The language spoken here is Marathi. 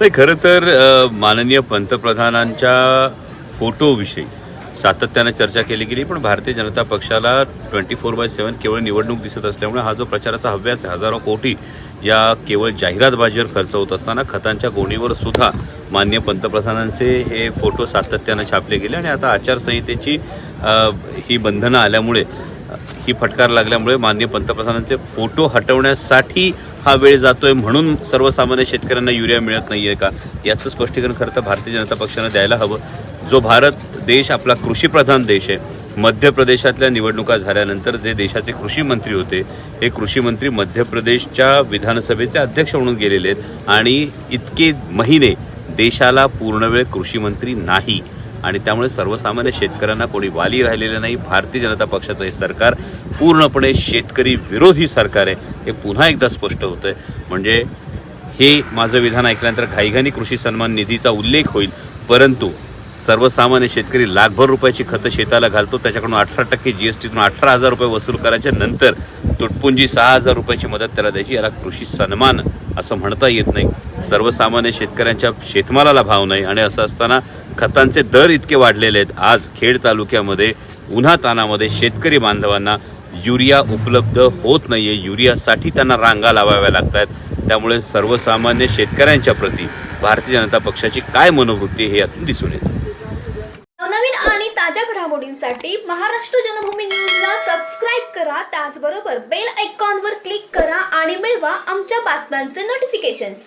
नाही खरं तर माननीय पंतप्रधानांच्या फोटोविषयी सातत्यानं चर्चा केली गेली पण भारतीय जनता पक्षाला ट्वेंटी फोर बाय सेवन केवळ निवडणूक दिसत असल्यामुळे हा जो प्रचाराचा हव्यास आहे हजारो कोटी या केवळ जाहिरातबाजीवर खर्च होत असताना खतांच्या गोणीवर सुद्धा मान्य पंतप्रधानांचे हे फोटो सातत्यानं छापले गेले आणि आता आचारसंहितेची ही बंधनं आल्यामुळे ही फटकार लागल्यामुळे माननीय पंतप्रधानांचे फोटो हटवण्यासाठी हा वेळ जातोय म्हणून सर्वसामान्य शेतकऱ्यांना युरिया मिळत नाहीये का? याचं स्पष्टीकरण खरं तर भारतीय जनता पक्षानं द्यायला हवं. जो भारत देश आपला कृषीप्रधान देश आहे मध्य प्रदेशातल्या निवडणुका झाल्यानंतर जे देशाचे कृषी मंत्री होते हे कृषी मंत्री मध्य प्रदेशच्या विधानसभेचे अध्यक्ष म्हणून गेलेले आहेत आणि इतके महिने देशाला पूर्णवेळ कृषी मंत्री नाही. आणि त्यामुळे सर्वसामान्य शेतकऱ्यांना कोणी वाली राहिलेलं नाही. भारतीय जनता पक्षाचं हे सरकार पूर्णपणे शेतकरी विरोधी सरकार आहे. हे पुन्हा एकदा स्पष्ट होतंय. म्हणजे हे माझं विधान ऐकल्यानंतर घाईघानी कृषी सन्मान निधीचा उल्लेख होईल. परंतु सर्वसामान्य शेतकरी लाखभर रुपयाची खतं शेताला घालतो. त्याच्याकडून अठरा टक्के जी एस टीतून अठरा हजार रुपये वसूल करायच्या नंतर तुटपुंजी सहा हजार रुपयाची मदत त्याला द्यायची. याला कृषी सन्मान असं म्हणता येत नाही. सर्वसामान्य शेतकऱ्यांच्या शेतमालाला भाव नाही आणि असं असताना खतांचे दर इतके वाढलेले आहेत. आज खेड तालुक्यामध्ये उन्हा तानामध्ये शेतकरी बांधवांना युरिया उपलब्ध होत नाही आहे युरियासाठी त्यांना रांगा लावाव्या लागत आहेत त्यामुळे सर्वसामान्य शेतकऱ्यांच्या प्रती भारतीय जनता पक्षाची काय मनोवृत्ती हे यातून दिसून येतं. नवनवीन आणि ताज्या घडामोडींसाठी महाराष्ट्र जनभूमी न्यूजला त्याचबरोबर बेल आयकॉनवर क्लिक करा आणि मिळवा आमच्या बातम्यांचे नोटिफिकेशन्स